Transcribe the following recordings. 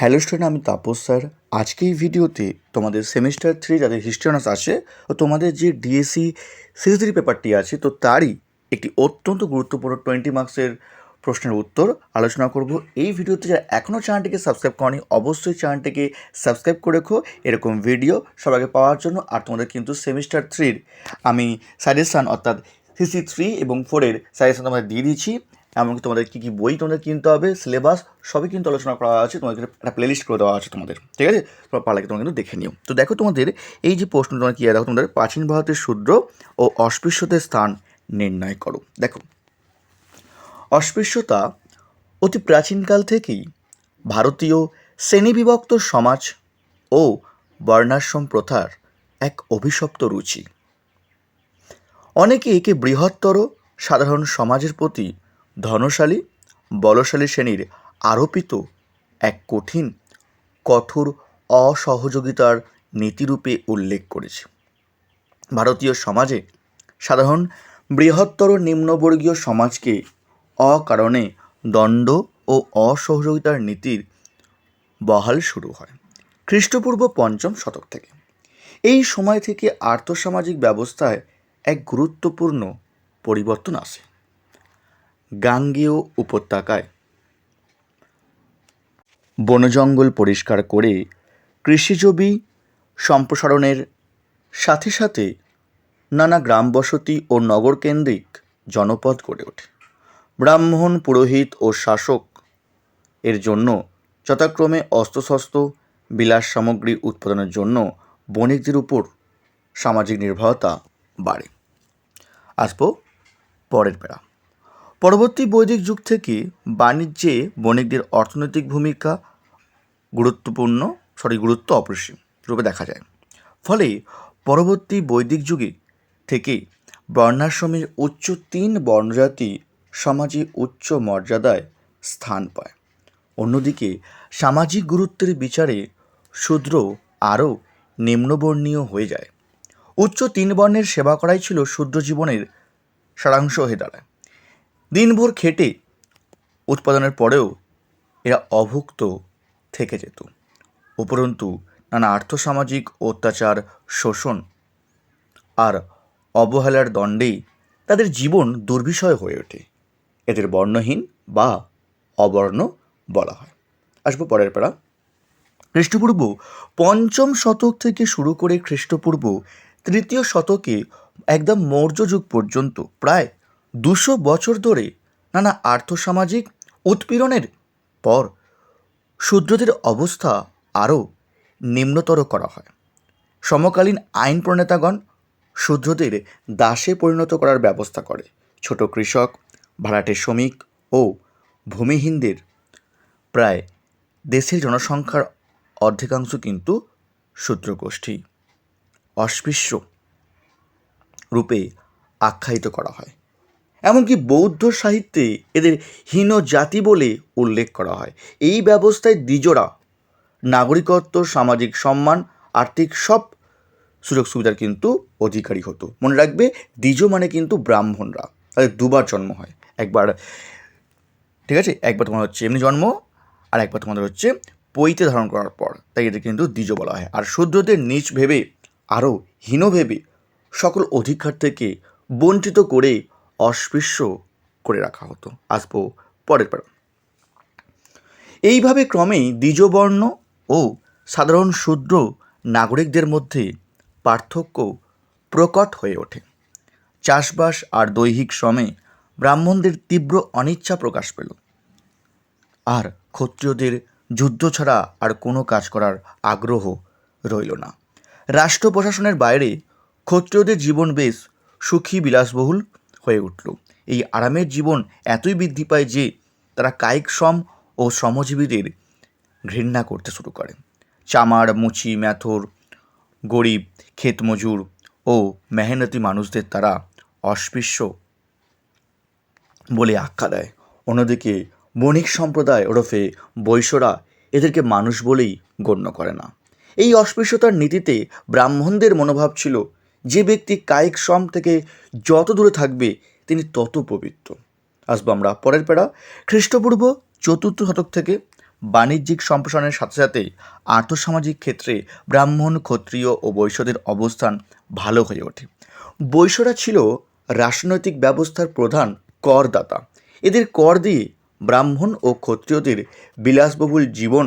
Hello student, আমি Tapas sir. আজকে এই ভিডিওতে তোমাদের সেমিস্টার থ্রি যাদের হিস্ট্রি অনার্স আছে, তো তোমাদের যে ডিএসসি সিরিজ থ্রি পেপারটি আছে, তো তারই একটি অত্যন্ত গুরুত্বপূর্ণ টোয়েন্টি মার্কসের প্রশ্নের উত্তর আলোচনা করব। এই ভিডিওতে যারা এখনও চ্যানেলটিকে সাবস্ক্রাইব করনি, অবশ্যই চ্যানেলটিকে সাবস্ক্রাইব করে রেখো। এরকম ভিডিও সবাইকে পাওয়ার জন্য। আর তোমাদের কিন্তু সেমিস্টার থ্রির আমি সাজেশান অর্থাৎ সিসি থ্রি এবং ফোরের সাজেশান তোমাদের দিয়ে দিয়েছি। এমনকি তোমাদের কী কী বই তোমাদের কিনতে হবে সিলেবাস সবই কিন্তু আলোচনা করা আছে তোমাদের একটা প্লেলিস্ট করে দেওয়া আছে তোমাদের, ঠিক আছে? তোমার পারলে তোমরা কিন্তু দেখে নিও। তো দেখো তোমাদের এই যে প্রশ্ন তোমরা কী, দেখো তোমাদের প্রাচীন ভারতের শূদ্র ও অস্পৃশ্যতের স্থান নির্ণয় করো। দেখো, অস্পৃশ্যতা অতি প্রাচীনকাল থেকেই ভারতীয় শ্রেণীবিভক্ত সমাজ ও বর্ণাশ্রম প্রথার এক অভিশপ্ত রুচি। অনেকে একে বৃহত্তর সাধারণ সমাজের প্রতি ধনশালী, বলশালী শ্রেণির আরোপিত এক কঠিন, কঠোর অসহযোগিতার নীতিরূপে উল্লেখ করেছে। ভারতীয় সমাজে সাধারণ বৃহত্তর নিম্নবর্গীয় সমাজকে অকারণে দণ্ড ও অসহযোগিতার নীতির বহাল শুরু হয় খ্রিস্টপূর্ব পঞ্চম শতক থেকে। এই সময় থেকে আর্থসামাজিক ব্যবস্থায় এক গুরুত্বপূর্ণ পরিবর্তন আসে। গাঙ্গেয় উপত্যকায়। বনজঙ্গল পরিষ্কার করে কৃষিজীবী সম্প্রসারণের সাথে সাথে নানা গ্রাম বসতি ও নগরকেন্দ্রিক জনপদ গড়ে ওঠে। ব্রাহ্মণ, পুরোহিত ও শাসক এর জন্য যথাক্রমে অস্ত্রশস্ত্র, বিলাস সামগ্রী উৎপাদনের জন্য বণিকদের উপর সামাজিক নির্ভরতা বাড়ে। আসব পরের বেড়া পরবর্তী বৈদিক যুগ থেকে বাণিজ্যে বণিকদের অর্থনৈতিক ভূমিকা গুরুত্বপূর্ণ, সরি, গুরুত্ব অপরিসীম রূপে দেখা যায়। ফলে পরবর্তী বৈদিক যুগে থেকে বর্ণাশ্রমের উচ্চ তিন বর্ণজাতি সমাজে উচ্চ মর্যাদায় স্থান পায়। অন্যদিকে সামাজিক গুরুত্বের বিচারে শূদ্র আরও নিম্নবর্ণীয় হয়ে যায়। উচ্চ তিন বর্ণের সেবা করাই ছিল শূদ্র জীবনের সারাংশ হয়ে দাঁড়ায়। দিনভর খেটে উৎপাদনের পরেও এরা অভুক্ত থেকে যেত। উপরন্তু, নানা আর্থসামাজিক অত্যাচার, শোষণ আর অবহেলার দণ্ডেই তাদের জীবন দুর্বিষয় হয়ে ওঠে। এদের বর্ণহীন বা অবর্ণ বলা হয়। আসব পরের পাড়া। খ্রিস্টপূর্ব পঞ্চম শতক থেকে শুরু করে খ্রিস্টপূর্ব তৃতীয় শতকে একদম মৌর্য যুগ পর্যন্ত প্রায় দুশো বছর ধরে নানা আর্থসামাজিক উৎপীড়নের পর শূদ্রদের অবস্থা আরও নিম্নতর করা হয়। সমকালীন আইন প্রণেতাগণ শূদ্রদের দাসে পরিণত করার ব্যবস্থা করে। ছোট কৃষক, ভাড়াটে শ্রমিক ও ভূমিহীনদের প্রায় দেশের জনসংখ্যার অর্ধেকাংশ কিন্তু শূদ্র গোষ্ঠী অস্পৃশ্য রূপে আখ্যায়িত করা হয়। এমনকি বৌদ্ধ সাহিত্যে এদের হীন জাতি বলে উল্লেখ করা হয়। এই ব্যবস্থায় দ্বিজরা নাগরিকত্ব, সামাজিক সম্মান, আর্থিক সব সুযোগ সুবিধার কিন্তু অধিকারী হতো। মনে রাখবে, দ্বিজ মানে কিন্তু ব্রাহ্মণরা, তাদের দুবার জন্ম হয়। একবার, ঠিক আছে? একবার তোমার হচ্ছে এমনি জন্ম, আর একবার তোমাদের হচ্ছে পৈতে ধারণ করার পর, তাই এদের কিন্তু দ্বিজ বলা হয়। আর শূদ্রদের নিচ ভেবে, আরও হীন ভেবে, সকল অধিকার থেকে বঞ্চিত করে অস্পৃশ্য করে রাখা হতো। আসব পরের পর এইভাবে ক্রমেই দ্বিজবর্ণ ও সাধারণ শূদ্র নাগরিকদের মধ্যে পার্থক্য প্রকট হয়ে ওঠে। চাষবাস আর দৈহিক শ্রমে ব্রাহ্মণদের তীব্র অনিচ্ছা প্রকাশ পেল। আর ক্ষত্রিয়দের যুদ্ধ ছাড়া আর কোনো কাজ করার আগ্রহ রইল না। রাষ্ট্র প্রশাসনের বাইরে ক্ষত্রিয়দের জীবন বেশ সুখী, বিলাসবহুল হয়ে উঠল। এই আরামের জীবন এতই বৃদ্ধি পায় যে তারা কায়িক শ্রম ও শ্রমজীবীদের ঘৃণা করতে শুরু করে। চামার, মুচি, ম্যাথর, গরিব, ক্ষেতমজুর ও মেহনতি মানুষদের তারা অস্পৃশ্য বলে আখ্যা দেয়। অন্যদিকে বণিক সম্প্রদায় ওরফে বৈশ্যরা এদেরকে মানুষ বলেই গণ্য করে না। এই অস্পৃশ্যতার নীতিতে ব্রাহ্মণদের মনোভাব ছিল যে ব্যক্তি কায়িক শ্রম থেকে যত দূরে থাকবে, তিনি তত পবিত্র। আসব আমরা পরের পেড়া খ্রিস্টপূর্ব চতুর্থ শতক থেকে বাণিজ্যিক সম্প্রসারণের সাথে সাথে আর্থসামাজিক ক্ষেত্রে ব্রাহ্মণ, ক্ষত্রিয় ও বৈশ্যদের অবস্থান ভালো হয়ে ওঠে। বৈশ্যরা ছিল রাজনৈতিক ব্যবস্থার প্রধান করদাতা। এদের কর দিয়ে ব্রাহ্মণ ও ক্ষত্রিয়দের বিলাসবহুল জীবন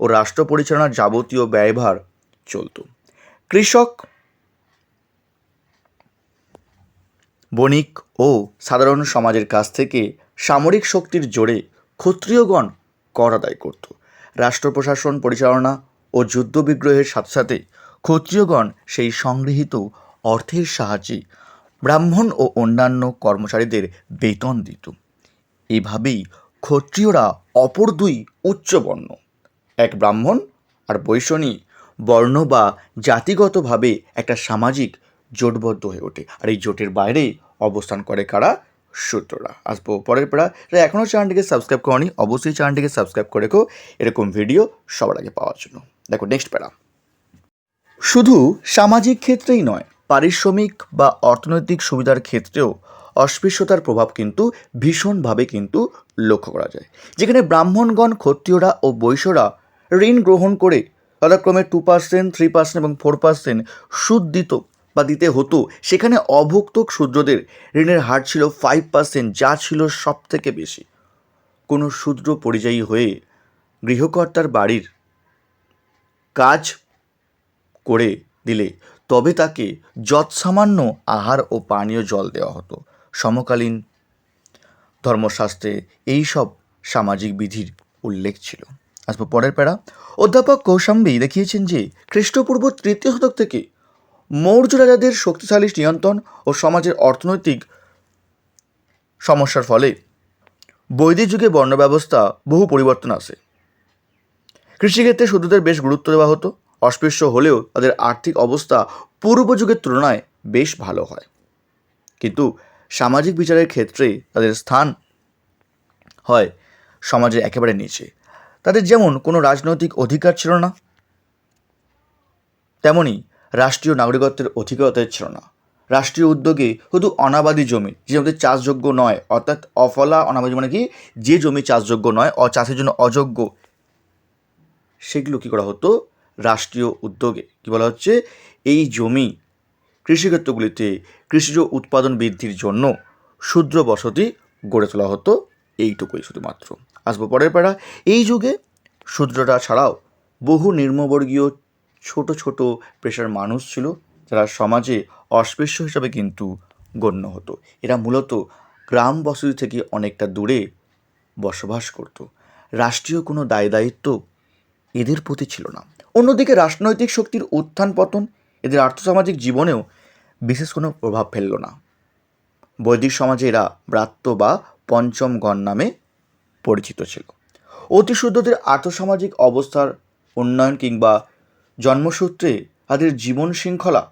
ও রাষ্ট্র পরিচালনার যাবতীয় ব্যয়ভার চলত। কৃষক বণিক ও সাধারণ সমাজের কাছ থেকে সামরিক শক্তির জোরে ক্ষত্রিয়গণ কর আদায় করত। রাষ্ট্র প্রশাসন পরিচালনা ও যুদ্ধ বিগ্রহের সাথে সাথে ক্ষত্রিয়গণ সেই সংগৃহীত অর্থের সাহায্যে ব্রাহ্মণ ও অন্যান্য কর্মচারীদের বেতন দিত। এভাবেই ক্ষত্রিয়রা অপর দুই উচ্চবর্ণ, এক ব্রাহ্মণ আর বৈষণী বর্ণ বা জাতিগতভাবে একটা সামাজিক জোটবদ্ধ হয়ে ওঠে। আর এই জোটের বাইরে অবস্থান করে কারা? সূত্ররা। আসব পরের পেড়া এখনও চ্যানেলটিকে সাবস্ক্রাইব করনি, অবশ্যই চ্যানেলটিকে সাবস্ক্রাইব করে রেখো। এরকম ভিডিও সবার আগে পাওয়ার জন্য। দেখো নেক্সট পেড়া। শুধু সামাজিক ক্ষেত্রেই নয়, পারিশ্রমিক বা অর্থনৈতিক সুবিধার ক্ষেত্রেও অস্পৃশ্যতার প্রভাব কিন্তু ভীষণভাবে কিন্তু লক্ষ্য করা যায়। যেখানে ব্রাহ্মণগণ, ক্ষত্রিয়রা ও বৈশ্যরা ঋণ গ্রহণ করে, যথাক্রমে টু পার্সেন্ট থ্রি পার্সেন্ট এবং ফোর পার্সেন্ট সুদ দিত। বা দিতে হতো, সেখানে অভুক্ত ক্ষুদ্রদের ঋণের হার ছিল ফাইভ পার্সেন্ট যা ছিল সব থেকে বেশি। কোনো শূদ্র পরিযায়ী হয়ে গৃহকর্তার বাড়ির কাজ করে দিলে তবে তাকে যৎসামান্য আহার ও পানীয় জল দেওয়া হতো। সমকালীন ধর্মশাস্ত্রে এই সব সামাজিক বিধির উল্লেখ ছিল। আসব পরের প্যারা। অধ্যাপক কৌশাম্বী দেখিয়েছেন যে খ্রিস্টপূর্ব তৃতীয় শতক থেকে মৌর্য রাজাদের শক্তিশালী নিয়ন্ত্রণ ও সমাজের অর্থনৈতিক সমস্যার ফলে বৈদিক যুগে বর্ণ ব্যবস্থা বহু পরিবর্তন আসে। কৃষিক্ষেত্রে শুধুদের বেশ গুরুত্ব দেওয়া হতো। অস্পৃশ্য হলেও তাদের আর্থিক অবস্থা পূর্ব যুগের তুলনায় বেশ ভালো হয়। কিন্তু সামাজিক বিচারের ক্ষেত্রে তাদের স্থান হয় সমাজে একেবারে নিচে। তাদের যেমন কোনো রাজনৈতিক অধিকার ছিল না, তেমনি রাষ্ট্রীয় নাগরিকত্বের অধিকারতের ছিল না। রাষ্ট্রীয় উদ্যোগে শুধু অনাবাদী জমি, যে জমিতে চাষযোগ্য নয়, অর্থাৎ অফলা অনাবাদী মানে কি, যে জমি চাষযোগ্য নয়, অ, চাষের জন্য অযোগ্য, সেগুলো কী করা হতো? রাষ্ট্রীয় উদ্যোগে। কী বলা হচ্ছে? এই জমি কৃষিক্ষেত্রগুলিতে কৃষিজ উৎপাদন বৃদ্ধির জন্য ক্ষুদ্র বসতি গড়ে তোলা হতো। এইটুকুই শুধুমাত্র। আসব পরের পাড়া এই যুগে শূদ্ররা ছাড়াও বহু নিম্নবর্গীয় ছোট ছোট পেশার মানুষ ছিল যারা সমাজে অস্পৃশ্য হিসাবে কিন্তু গণ্য হতো। এরা মূলত গ্রাম বসতি থেকে অনেকটা দূরে বসবাস করত। রাষ্ট্রীয় কোনো দায় দায়িত্ব এদের প্রতি ছিল না। অন্যদিকে রাজনৈতিক শক্তির উত্থান পতন এদের আর্থসামাজিক জীবনেও বিশেষ কোনো প্রভাব ফেলল না। বৈদিক সমাজে এরা ব্রাত্য বা পঞ্চম গণ নামে পরিচিত ছিল। অতিশুদ্ধদের আর্থসামাজিক অবস্থার উন্নয়ন কিংবা জন্মসূত্রে তাদের জীবন শৃঙ্খলা,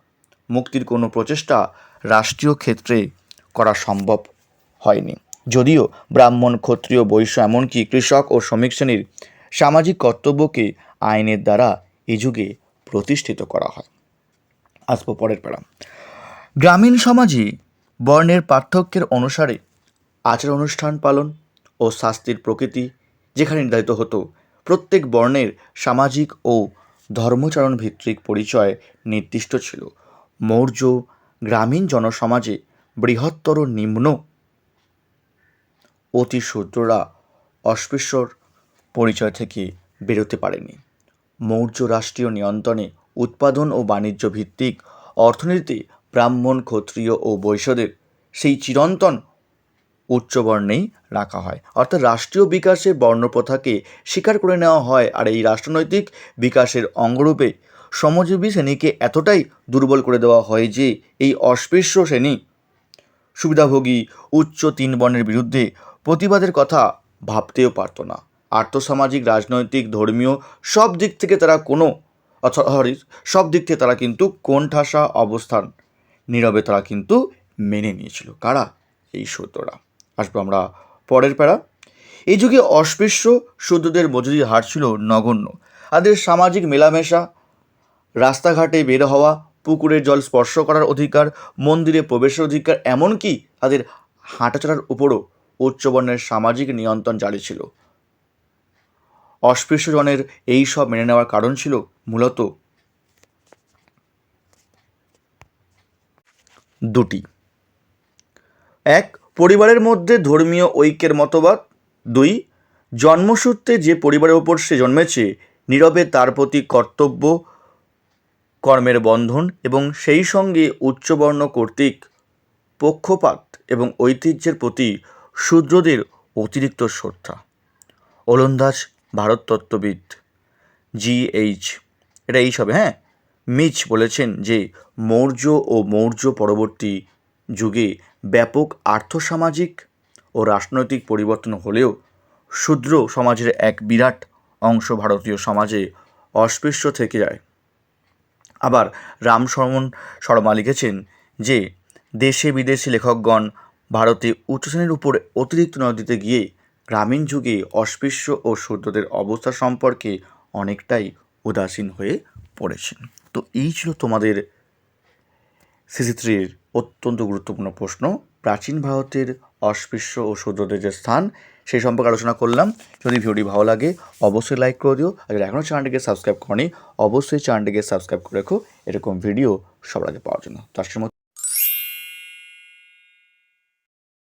মুক্তির কোনো প্রচেষ্টা রাষ্ট্রীয় ক্ষেত্রে করা সম্ভব হয়নি। যদিও ব্রাহ্মণ, ক্ষত্রিয়, বৈশ্য এমনকি কৃষক ও শ্রমিক শ্রেণির সামাজিক কর্তব্যকে আইনের দ্বারা এ যুগে প্রতিষ্ঠিত করা হয়। আসব পরের প্যারা গ্রামীণ সমাজে বর্ণের পার্থক্যের অনুসারে আচার অনুষ্ঠান পালন ও শাস্তির প্রকৃতি, যেখানে নির্ধারিত হতো, প্রত্যেক বর্ণের সামাজিক ও ধর্মচারণ ভিত্তিক পরিচয় নির্দিষ্ট ছিল। মৌর্য গ্রামীণ জনসমাজে বৃহত্তর নিম্ন অতি শূদ্ররা অস্পৃশ্যর পরিচয় থেকে বেরোতে পারেনি। মৌর্য রাষ্ট্রীয় নিয়ন্ত্রণে উৎপাদন ও বাণিজ্য ভিত্তিক অর্থনীতি, ব্রাহ্মণ, ক্ষত্রিয় ও বৈশ্যদের সেই চিরন্তন উচ্চবর্ণেই রাখা হয়। অর্থাৎ রাষ্ট্রীয় বিকাশে বর্ণপ্রথাকে স্বীকার করে নেওয়া হয় আর এই রাষ্ট্রনৈতিক বিকাশের অঙ্গরূপে শ্রমজীবী শ্রেণীকে এতটাই দুর্বল করে দেওয়া হয় যে এই অস্পৃশ্য শ্রেণি সুবিধাভোগী উচ্চ তিন বর্ণের বিরুদ্ধে প্রতিবাদের কথা ভাবতেও পারত না। আর্থসামাজিক, রাজনৈতিক, ধর্মীয় সব দিক থেকে তারা কোনো সরি, সব দিক থেকে তারা কিন্তু কোণঠাসা অবস্থান নীরবে তারা কিন্তু মেনে নিয়েছিল। কারা? এই সূত্ররা আসব আমরা পরের প্যারা। এই যুগে অস্পৃশ্য শুদ্ধদের মজুরির হার ছিল নগণ্য। তাদের সামাজিক মেলামেশা, রাস্তাঘাটে বের হওয়া পুকুরের জল স্পর্শ করার অধিকার, মন্দিরে প্রবেশের অধিকার, এমনকি তাদের হাঁটাচলার উপরও উচ্চবর্ণের সামাজিক নিয়ন্ত্রণ জারি ছিল। অস্পৃশ্যজনের এই সব মেনে নেওয়ার কারণ ছিল মূলত দুটি। এক পরিবারের মধ্যে ধর্মীয় ঐক্যের মতবাদ। দুই, জন্মসূত্রে যে পরিবারের ওপর সে জন্মেছে, নীরবে তার প্রতি কর্তব্য, কর্মের বন্ধন এবং সেই সঙ্গে উচ্চবর্ণ কর্তৃক পক্ষপাত এবং ঐতিহ্যের প্রতি শূদ্রদের অতিরিক্ত শ্রদ্ধা। ওলন্দাজ ভারততত্ত্ববিদ জি এইচ, এটা এই সবে হ্যাঁ? মিচ বলেছেন যে মৌর্য ও মৌর্য পরবর্তী যুগে ব্যাপক আর্থসামাজিক ও রাজনৈতিক পরিবর্তন হলেও শূদ্র সমাজের এক বিরাট অংশ ভারতীয় সমাজে অস্পৃশ্য থেকে যায়। আবার রাম শরমন শর্মা লিখেছেন যে, দেশে বিদেশি লেখকগণ ভারতে উচ্চ শ্রেণির উপর অতিরিক্ত নজর দিতে গিয়ে গ্রামীণ যুগে অস্পৃশ্য ও শূদ্রদের অবস্থা সম্পর্কে অনেকটাই উদাসীন হয়ে পড়েছেন। তো এই ছিল তোমাদের সিসি থ্রির অত্যন্ত গুরুত্বপূর্ণ প্রশ্ন। প্রাচীন ভারতের অস্পৃশ্য ও শূদ্রদের যে স্থান, সেই সম্পর্কে আলোচনা করলাম। যদি ভিডিওটি ভালো লাগে, অবশ্যই লাইক করে দিও। আর যদি এখনও চ্যানেলটিকে সাবস্ক্রাইব করনি, অবশ্যই চ্যানেলটিকে সাবস্ক্রাইব করে রেখো। এরকম ভিডিও সবার আগে পাওয়ার জন্য। তার